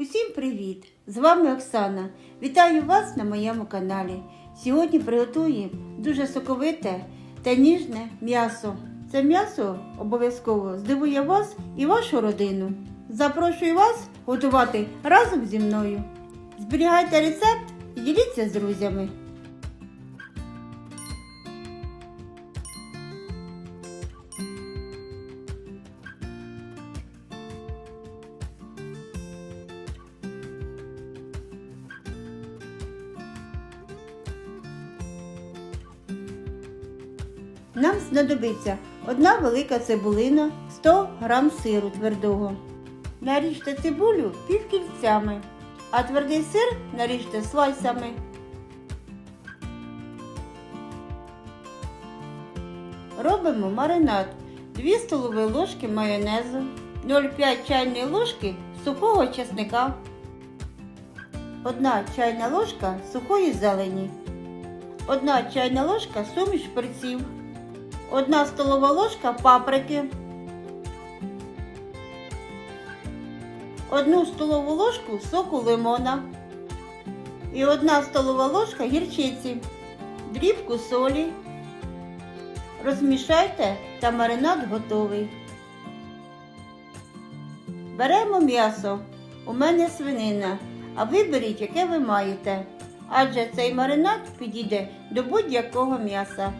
Усім привіт! З вами Оксана. Вітаю вас на моєму каналі. Сьогодні приготуємо дуже соковите та ніжне м'ясо. Це м'ясо обов'язково здивує вас і вашу родину. Запрошую вас готувати разом зі мною. Зберігайте рецепт і діліться з друзями. Нам знадобиться одна велика цибулина, 100 г сиру твердого. Наріжте цибулю півкільцями, а твердий сир наріжте слайсами. Робимо маринад 2 столові ложки майонезу, 0,5 чайної ложки сухого чесника, 1 чайна ложка сухої зелені, 1 чайна ложка суміш перців, 1 столова ложка паприки, 1 столову ложку соку лимона і 1 столова ложка гірчиці, дрібку солі. Розмішайте та маринад готовий. Беремо м'ясо. У мене свинина, а виберіть, яке ви маєте. Адже цей маринад підійде до будь-якого м'яса.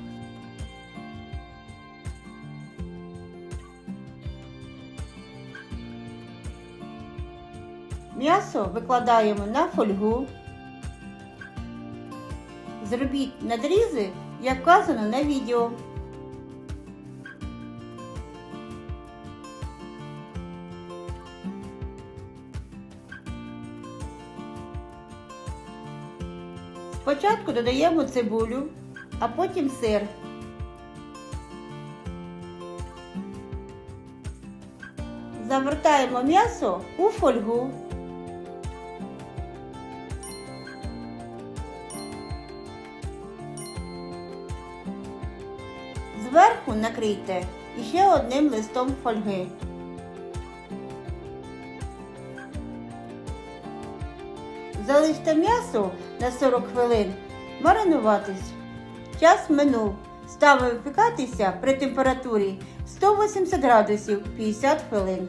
М'ясо викладаємо на фольгу. Зробіть надрізи, як вказано на відео. Спочатку додаємо цибулю, а потім сир. Завертаємо м'ясо у фольгу. Зверху накрийте іще одним листом фольги. Залиште м'ясо на 40 хвилин маринуватись. Час минув. Ставимо випікатися при температурі 180 градусів 50 хвилин.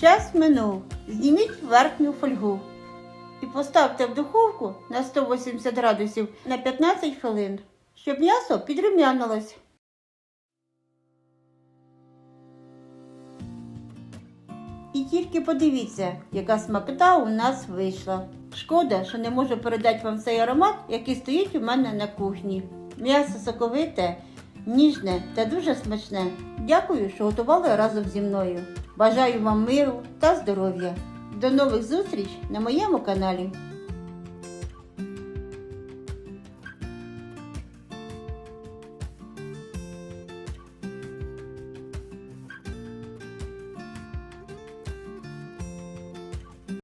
Час минув. Зніміть верхню фольгу і поставте в духовку на 180 градусів на 15 хвилин, щоб м'ясо підрумянилось. І тільки подивіться, яка смакота у нас вийшла. Шкода, що не можу передати вам цей аромат, який стоїть у мене на кухні. М'ясо соковите, ніжне та дуже смачне. Дякую, що готували разом зі мною. Бажаю вам миру та здоров'я. До нових зустріч на моєму каналі.